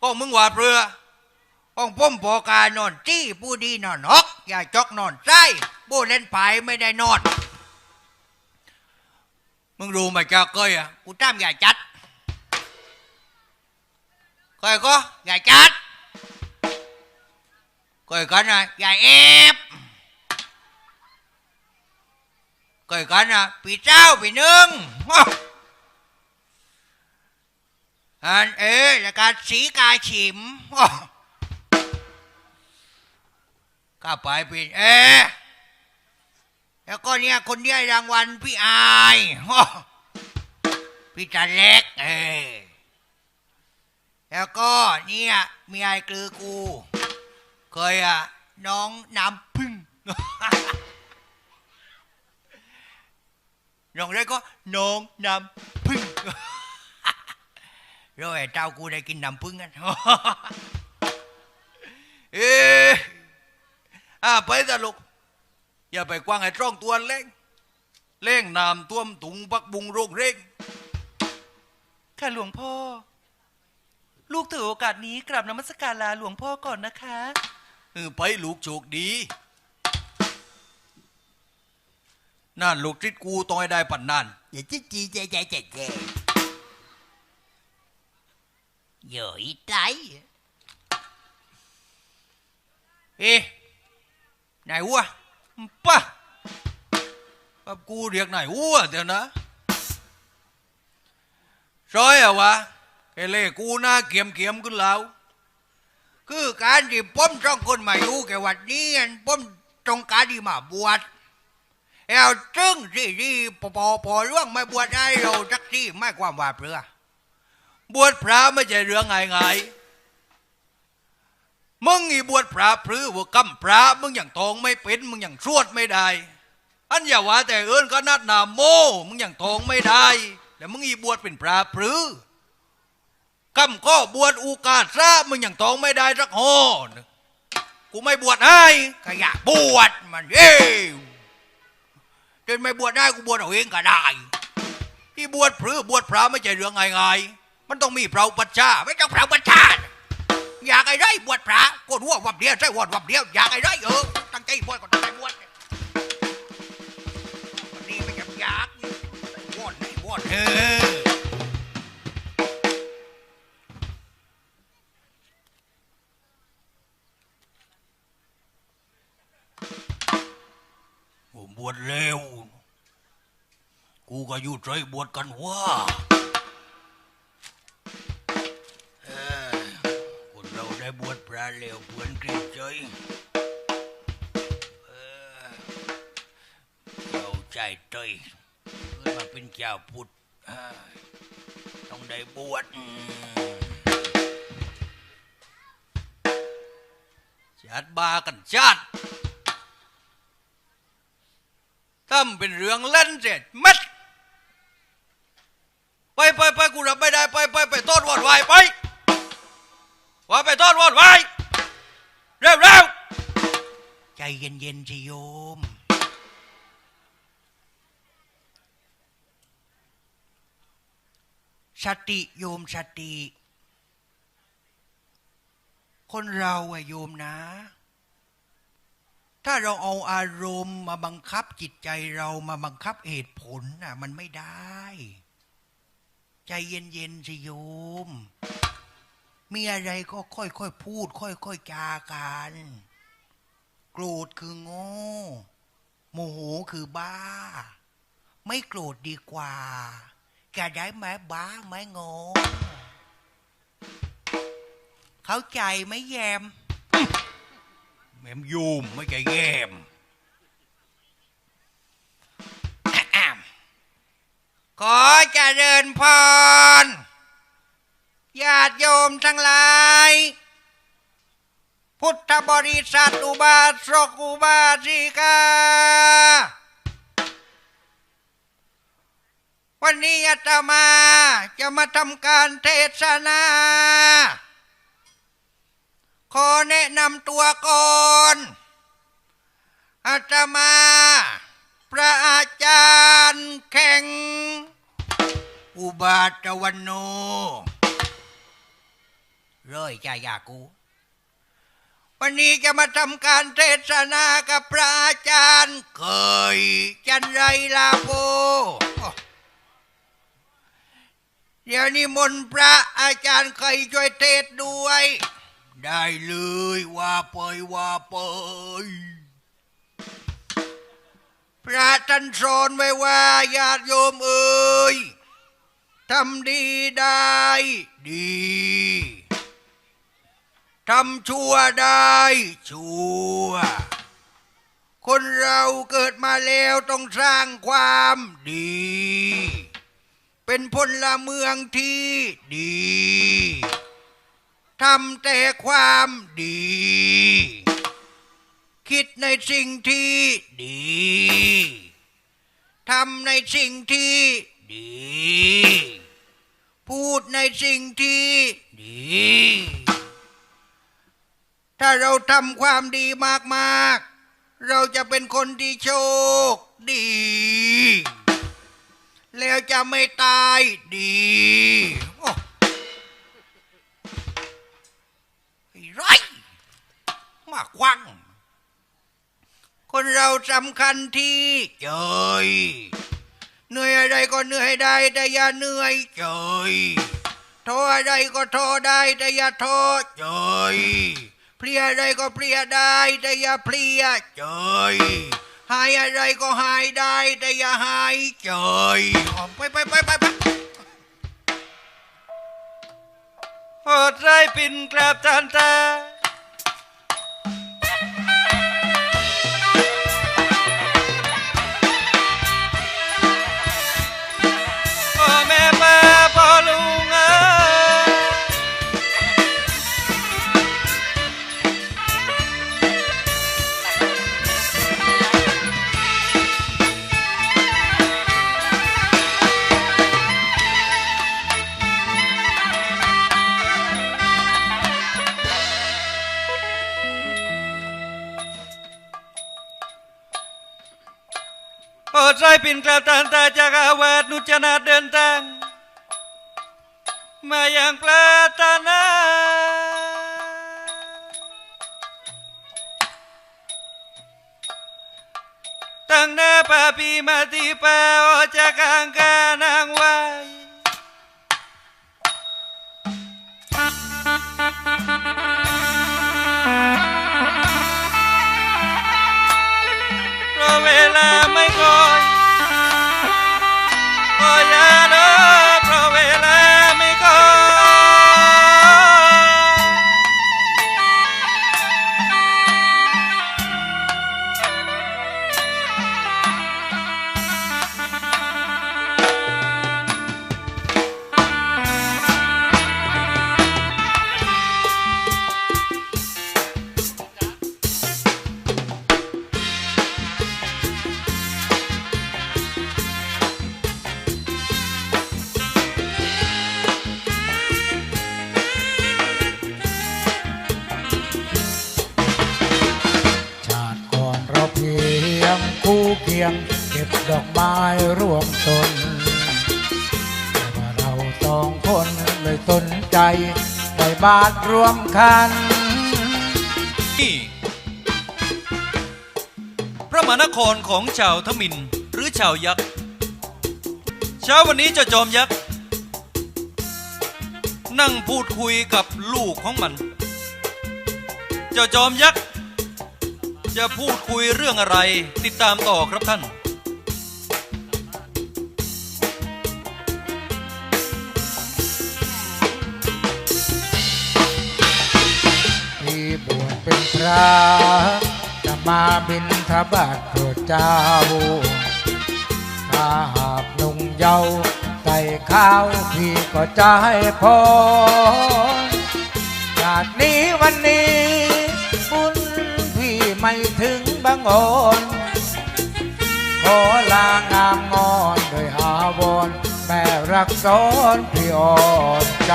ก็มึงว่าเปลือของผมปอกานอนจี้ผู้ดีนอนฮอก อย่าจอกนอนไส้ผู้เล่นไผ่ไม่ได้นอน มึงรู้ไหมจ้าก้อยอะกูตามอย่าจัดก้อยก็อย่าจัดก้อยกันนะอย่าแอบก้อยกันนะปีเจ้าปีหนึ่ง อันเอ๋แล้วการสีกาฉิมอ้าวก็ไปเป็นเอ๋แล้วก็เนี่ยคนที่ได้รางวัลพี่อายอ้าวพี่จันเล็กเออแล้วก็เนี่ยมีไอ้กลือกู เคยอะน้องน้ำพึ่งน้องได้ก็น้องน้ำ rồi ไอ้เจ้ากูได้กินน้ำพึ่งกันเอ๊ะอ่าไปตลูกอย่าไปกว้างไอ้ตร่องตัวเล่งเล่งน้ำท่วมถุงปักบุงโรคเร่งค่ะหลวงพ่อ ลูกถือโอกาสนี้กราบนมัสการลาหลวงพ่อก่อนนะคะเออไปลูกโชคดีนั่นลูกทิดกูต้องให้ได้ปันนั่นอย่าจี้จี้ใจใจใจใจเย อะใจเอ๊ไหนวะป่ะกับกูเรียกไหนวะเดี๋ยวนะร้อยอะวะไอเล่กูหน้าเกียมเกียมๆขึ้นแล้ว คือการที่ป้อมจ้องคนมาอยู่แกวัดนี้อันป้อมตรงการที่มาบวชแล้วจึงที่ที่พอพอพอร่วงไม่บวชได้เราจักที่ไม่ความว่าเปลือ บวชพระไม่ใช่เรื่องง่ายๆมึงอีบวชพระพรือว่ากำพระมึงอย่างทองไม่เป็นมึงอย่างสวดไม่ได้ อันอย่าว่าแต่เอิญก็นัดนาโม มึงอย่างทองไม่ได้ แล้วมึงอีบวชเป็นพระพรือกำก็บวชอุกาสะมึงอย่างทองไม่ได้สักหอนกูไม่บวชให้ก็อยากบวชมันเย้จนไม่บวชได้กูบวชเอาเองก็ได้ ที่บวชพรือบวชพระไม่ใช่เรื่องง่ายๆ มันต้องมีพระอุปัชาไม่ต้องพระอุปัชาอยากไอ้ไรบวชพระกดหัววับเดียวใช่วัดวับเดียวอยากไอ้ไรเออตั้งใจบวชก็ตั้งใจบวชวันนี้ไม่จำอยากบวชไม่บวชเออผมบวชเร็ว กูก็อยู่ใจบวชกันว่า บวชพระแล้วเพื่อนเกรงใจเออเราใจเตยเพื่อมาเป็นเจ้าพุทธต้องได้บวชจัดบากันจัดทำเป็นเรื่องเล่นเสร็จมัดไปไปไปกูรับไม่ได้ไปไปไปต้อนวอดไวายไปว่าไปต้อนวอดไว้ เร็วเร็วใจเย็นเย็นๆสิโยม สติโยมสติ คนเราอะโยมนะ ถ้าเราเอาอารมณ์มาบังคับจิตใจเรามาบังคับเหตุผลน่ะมันไม่ได้ ใจเย็นเย็นๆสิโยม มีอะไรก็ค่อยๆพูด ค่อยๆจากันโกรธคือโง่โมโหคือบ้า ไม่โกรธดีกว่าแกได้ไหมบ้าไหมโง่เข้าใจไหมแยมแมมยูมไม่ใช่แยมขอเจริญพร ญาติโยมทั้งหลาย พุทธบริษัทอุบาสกอุบาสิกา วันนี้อาตมาจะมาทำการเทศนา ขอแนะนำตัวก่อนอาตมา พระอาจารย์แข่ง อุบาทวันโน ร้อยใจยากู วันนี้จะมาทำการเทศนากับพระอาจารย์ เคย จันไรลาโพเดี๋ยวนี้มนพระอาจารย์เคยช่วยเทศด้วย ได้เลยว่าไปยว่าไปยพระท่านสอนไว้ว่าญาติโยมเอ่ยทำดีได้ดี ทำชั่วได้ชั่ว คนเราเกิดมาแล้วต้องสร้างความดี เป็นพลเมืองที่ดีทำแต่ความดี คิดในสิ่งที่ดีทำในสิ่งที่ดี พูดในสิ่งที่ดี ถ้าเราทำความดีมากๆ เราจะเป็นคนที่โชคดี แล้วจะไม่ตายดีไอ้ไรมาควัง คนเราสำคัญที่เจยเหนื่อยอะไรก็เหนื่อยได้แต่อย่าเหนื่อยเจยท้ออะไรก็ท้อได้แต่อย่าท้อเจย เพลียอะไรก็เพลียได้แต่อย่าเพลียเจยหายอะไรก็หายได้แต่อย่าหายเจยอ๋อไปไปไปไปไปโปรดใจปินกราบทานตา ตั้งหน้าาทรวมคัน นี่ พระมหานครของชาวทมินหรือชาวยักษ์ เช้าวันนี้เจ้าจอมยักษ์ นั่งพูดคุยกับลูกของมัน เจ้าจอมยักษ์ จะพูดคุยเรื่องอะไรติดตามต่อครับท่าน ระจะมาบินทบาทโปรดเจ้าถ้าหากนุ่งเยาใส่ข้าวพี่ก็จะให้พรจากนี้วันนี้บุญพี่ไม่ถึงบังอ่อนขอลางามงอนโดยอาวรแม่รักซ้อนพี่อ่อนใจ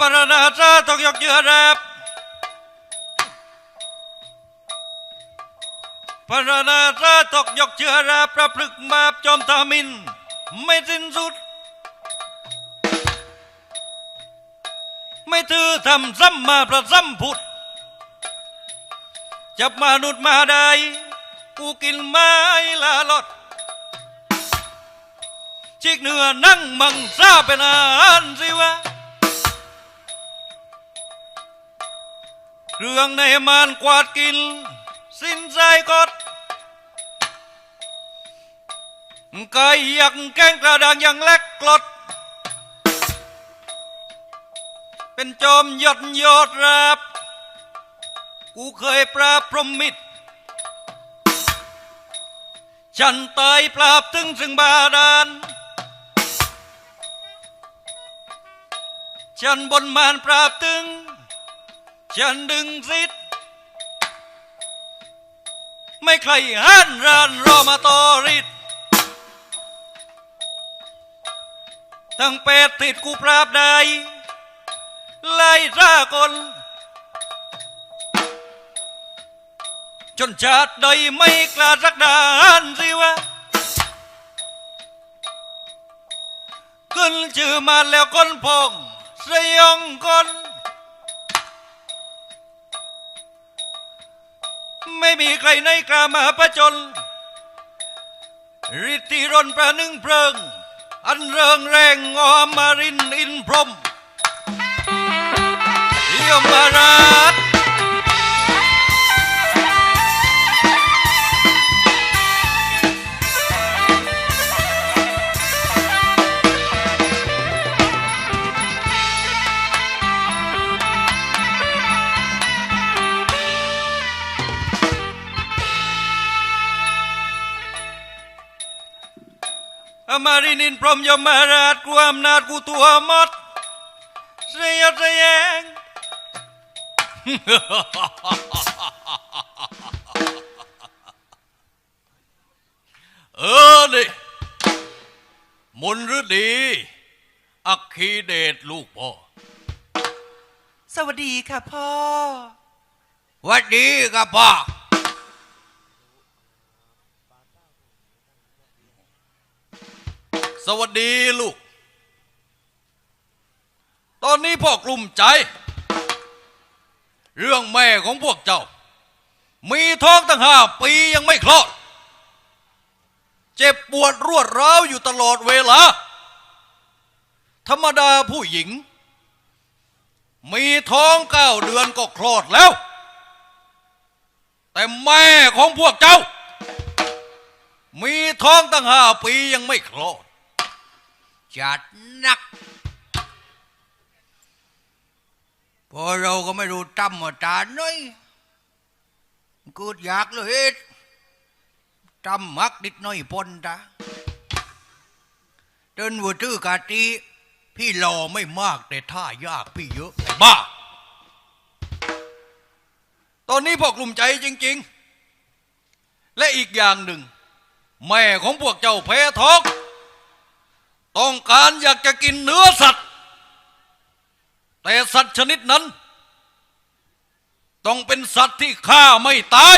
ปรนาจาต้องยกเยือแรบพระนาราตกยกเชื้อราประพฤกษ์บาปจอมทามิน ไม่สิ้นสุด ไม่ถือทำซ้ำมาประซ้ำผุด จับมนุษย์มาได้ กูกินไม้ละลดชิกเนื้อนั่งมังซาเป็นอาหารสิวะ เครื่องในมานกวาดกิน สิ้นใจกดก่ยักแกงกระดังอย่างเล็กกลด เป็นจอมยศยอดราบกูเคยปราบพรหมมิตรฉันตายปราบถึงซึ่งบาดาลฉันบนมานปราบถึง ฉันดึงสิทธิ์ไม่ใครหันรานรอมาตอริดทั้งเป็ดติดกูปราบได้ไล่ร่ากลจนชาติใดไม่กล้าสักดานสิวะขึ้นชื่อมาแล้วคนพงสยองคน ไม่มีใครในกล้ามาประจนฤทธิรนประนึ่งเพลิง อันเริงแรงงอมารินอินพรมเยมราช อมารินินพรมยมราชกูอำนาจกูตัวมดเสียดเสียงเออดิมนฤดี อัคคีเดชลูกพ่อ สวัสดีค่ะพ่อ วัดดีครับพ่อ สวัสดีลูก ตอนนี้พ่อกลุ่มใจ เรื่องแม่ของพวกเจ้า มีท้องตั้งห้าปียังไม่คลอด เจ็บปวดรวดร้าวอยู่ตลอดเวลา ธรรมดาผู้หญิง มีท้องเก้าเดือนก็คลอดแล้ว แต่แม่ของพวกเจ้ามีท้องตั้งห้าปียังไม่คลอด จัดหนัก พอเราก็ไม่รู้จำมาจาน้อยกูอยากเลยจำมักนิดหน้อยปนตาเดินวัวตื้อกาตีพี่หล่อไม่มากแต่ท่ายากพี่เยอะไอ้บ้า ตอนนี้พวกกลุ่มใจจริง ๆ และอีกอย่างหนึ่ง แม่ของพวกเจ้าแพ้ท้อง ต้องการอยากจะกินเนื้อสัตว์ แต่สัตว์ชนิดนั้น ต้องเป็นสัตว์ที่ฆ่าไม่ตาย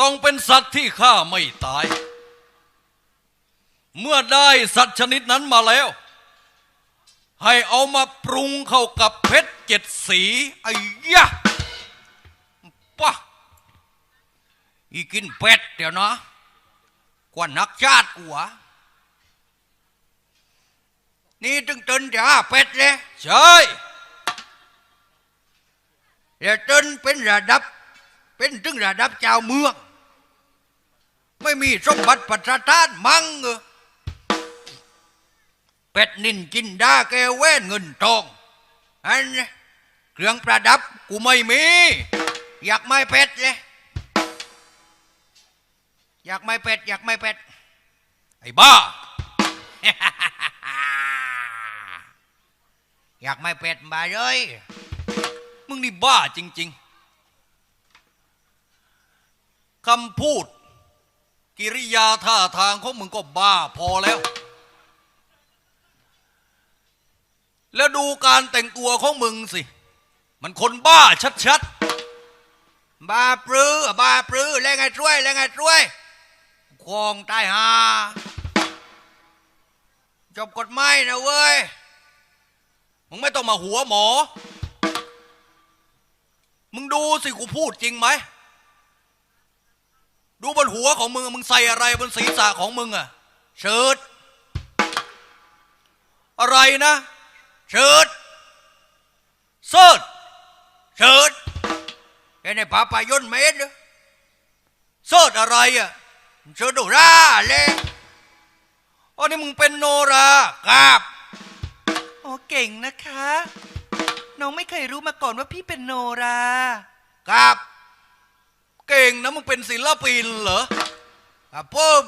ต้องเป็นสัตว์ที่ฆ่าไม่ตาย เมื่อได้สัตว์ชนิดนั้นมาแล้ว ให้เอามาปรุงเข้ากับเพชรเจ็ดสีไอ้ยะปะอีกินเป็ดเดี๋ยวนะ กว่านักชาติกูวะนี่ตึงตึนจะหาเป็ดเลยใช่เดี๋ยวตึนเป็นระดับ เป็นถึงระดับเจ้าเมือง ไม่มีสมบัติปัตตานมั่งเออเป็ดนินจินดาแกวแว่นเงินทองอันเครื่องประดับกูไม่มี อยากไม่เป็ดเลย อยากไม่เป็ด อยากไม่เป็ด ไอ้บ้า อยากไม่เป็ดมาเลย มึงนี่บ้าจริง ๆคำพูด กิริยาท่าทางของมึงก็บ้าพอแล้ว แล้วดูการแต่งตัวของมึงสิ มันคนบ้าชัดบาปรือบาปรือแล้วไงช่วยแล้วไงช่วย คงตายหาจบกฎหมายนะเว้ย มึงไม่ต้องมาหัวหมอ มึงดูสิกูพูดจริงไหม ดูบนหัวของมึง มึงใส่อะไรบนศีรษะของมึงอะเชิด อะไรนะ เชิดเซิร์ชเชิดแกในป่าปายนเมตรเซิร์ชอะไรอะ เชิดดูร่าเลยอ๋อนี่มึงเป็นโนราครับโอ้เก่งนะคะ น้องไม่เคยรู้มาก่อนว่าพี่เป็นโนรา ครับ เก่งนะมึงเป็นศิลปินเหรอครับผม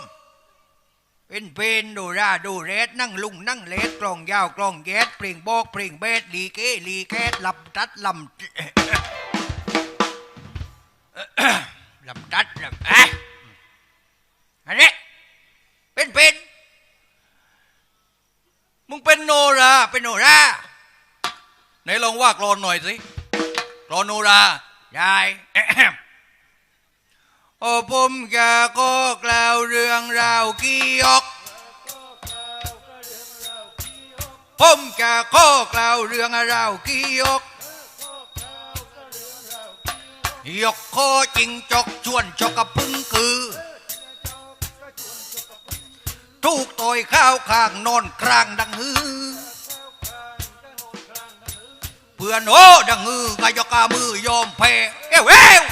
เป็นเป็นดูร่าดูเรดนั่งลุงนั่งเลดกลองยาวกลองแยดเปล่งบอกเปล่งเบสลีเกลีแคดลำตัดลำลำตัดลำเอ๊ะ อันนี้เป็นเป็นมึงเป็นโนราเป็นโนราไหนลองว่ากรอนหน่อยสิกรอนโนรายายโอ้ผมจะก็กล่าวเรื่องราวกี่ยกผมจะข้อกล่าวเรื่องราวกี่ยกยกคอจริงจกชวนจกกับพึ่งคือ ทุกต่อยข้าวข้างนอนครางดังฮือเพื่อนโอ้ดังฮือกายกามือยอมแพ้เอ้วเอ้ว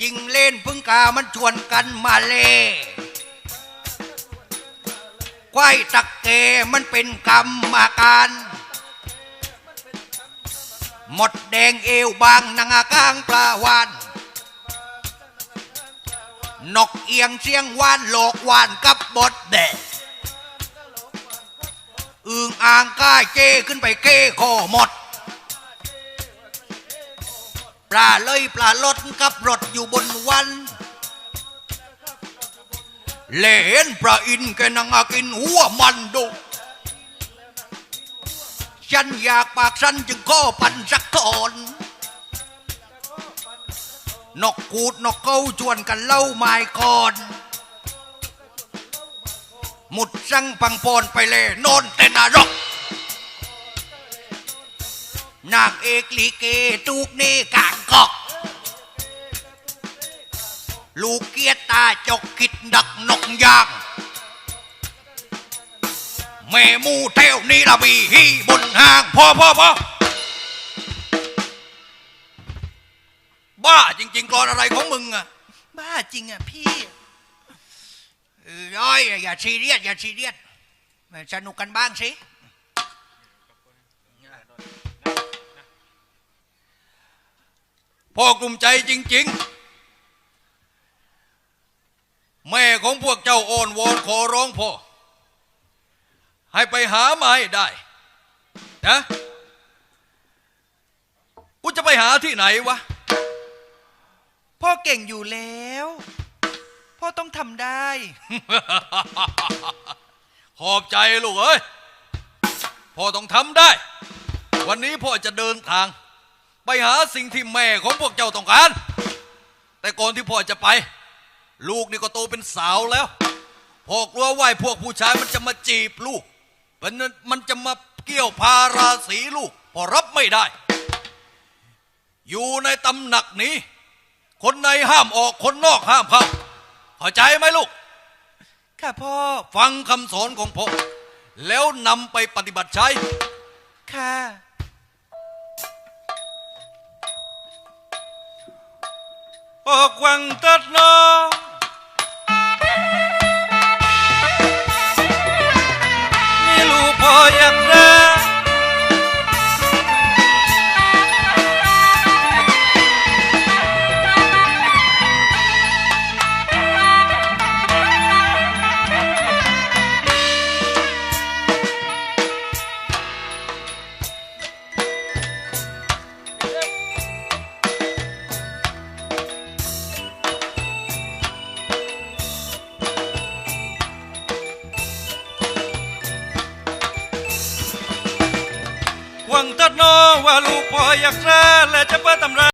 จิงเล่นพึ่งกามันชวนกันมาเล่ควายตักเกมันเป็นกรรมการ หมดแดงเอวบางนางอากางปลาวาน นกเอียงเสียงวานโลกวานกับบดแดดอึงอ่างก้าเจขึ้นไปเก้คอหมด ปลาเลยปลาลดกับรถอยู่บนวัน เลนปลาอินแกนังอากินหัวมันดูฉันอยากปากฉันจึงข้อปันสักทอน นกกูดนกเขาชวนกันเล่าไม้ก่อน หมุดสังพังพรไปเลยโนนแต่นรกนางเอกลีเกตูกเนกางกอก ลูกเกียรตาจกกิดดักนกยาง แม่มูเทวนีละมีฮีบนหางพอพอพอ บ้าจริง ๆกรอนอะไรของมึงอะบ้าจริงอะพี่เออย้อยอย่าซีเรียสอย่าซีเรียสมาสนุกกันบ้างสิพ่อกลุ่มใจจริง ๆ แม่ของพวกเจ้าโอนวอนขอร้องพ่อ ให้ไปหามาให้ได้นะกูจะไปหาที่ไหนวะ พ่อเก่งอยู่แล้ว พ่อต้องทำได้ ขอบใจลูกเอ้ย พ่อต้องทำได้ วันนี้พ่อจะเดินทาง ไปหาสิ่งที่แม่ของพวกเจ้าต้องการ แต่ก่อนที่พ่อจะไป ลูกนี่ก็โตเป็นสาวแล้วพ่อกลัวว่าไอ้พวกผู้ชายมันจะมาจีบลูกมันมันจะมาเกี่ยวพาราสีลูกพ่อรับไม่ได้ อยู่ในตำหนักนี้ คนในห้ามออกคนนอกห้ามเข้าเข้าใจไหมลูกค่ะพ่อฟังคำสอนของพ่อแล้วนำไปปฏิบัติใช้ค่ะออกวังตัดนอนี่ลูกพ่ออยากได้